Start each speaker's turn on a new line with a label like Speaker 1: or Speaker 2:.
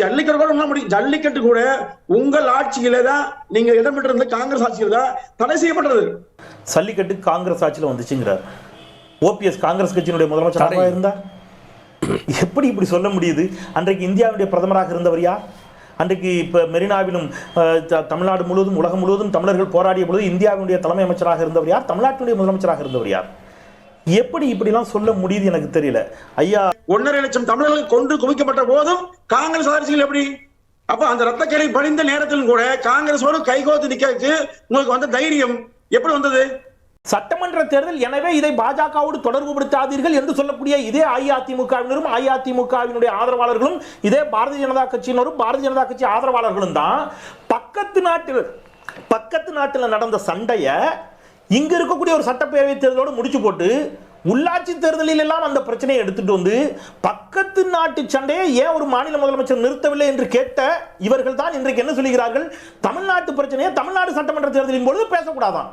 Speaker 1: ஜல்லிக்கட்டு கூட உங்களால முடியும். ஜல்லிக்கட்டு கூட உங்கள் ஆட்சியில தான் நீங்க இடம்பெற்றிருந்த காங்கிரஸ் ஆட்சியில தான் தடை செய்யப்பட்டது.
Speaker 2: சல்லிக்கட்டு காங்கிரஸ் ஆட்சியில் வந்துச்சுங்கிறார். ஓபிஎஸ் காங்கிரஸ் கட்சியினுடைய முதலமைச்சராக இருந்தா? எப்படி இப்படி சொல்ல முடியுது? அன்றைக்கு இந்தியாவுடைய பிரதமராக இருந்தவர் யார்? அன்றைக்கு இப்போ மெரினாவிலும் தமிழ்நாடு முழுவதும் உலகம் முழுவதும் தமிழர்கள் போராடிய பொழுது இந்தியாவினுடைய தலைமை அமைச்சராக இருந்தவர் யார்? தமிழ்நாட்டினுடைய முதலமைச்சராக இருந்தவர் யார்? எப்படி இப்படிலாம் சொல்ல முடியுது எனக்கு தெரியல. ஐயா
Speaker 1: ஒன்னரை லட்சம் தமிழர்கள் கொண்டு குவிக்கப்பட்ட போதும் காங்கிரஸ் ஆட்சியில் எப்படி? அப்ப அந்த ரத்தக்கரை படிந்த நேரத்திலும் கூட காங்கிரஸோடு கைகோத்து நிக்கிறதுக்கு உங்களுக்கு வந்த தைரியம் எப்படி வந்தது?
Speaker 2: சட்டமன்ற தேர்தல் எனவே இதை பாஜகவோடு தொடர்புபடுத்தாதீர்கள் என்று சொல்லக்கூடிய இதே அஇஅதிமுகவினரும் அஇஅதிமுகவினுடைய ஆதரவாளர்களும் இதே பாரதிய ஜனதா கட்சியினரும் பாரதிய ஜனதா கட்சி ஆதரவாளர்களும் தான் பக்கத்து நாட்டில் பக்கத்து நாட்டில் நடந்த சண்டையை இங்க இருக்கக்கூடிய ஒரு சட்டப்பேரவை தேர்தலோடு முடிச்சு போட்டு உள்ளாட்சி தேர்தலில் எல்லாம் அந்த பிரச்சனையை எடுத்துட்டு வந்து பக்கத்து நாட்டு சண்டையை ஏன் ஒரு மாநில முதலமைச்சர் நிறுத்தவில்லை என்று கேட்ட இவர்கள் தான் இன்றைக்கு என்ன சொல்லுகிறார்கள் தமிழ்நாட்டு பிரச்சனையை தமிழ்நாடு சட்டமன்ற தேர்தலின் பொழுது பேசக்கூடாதான்.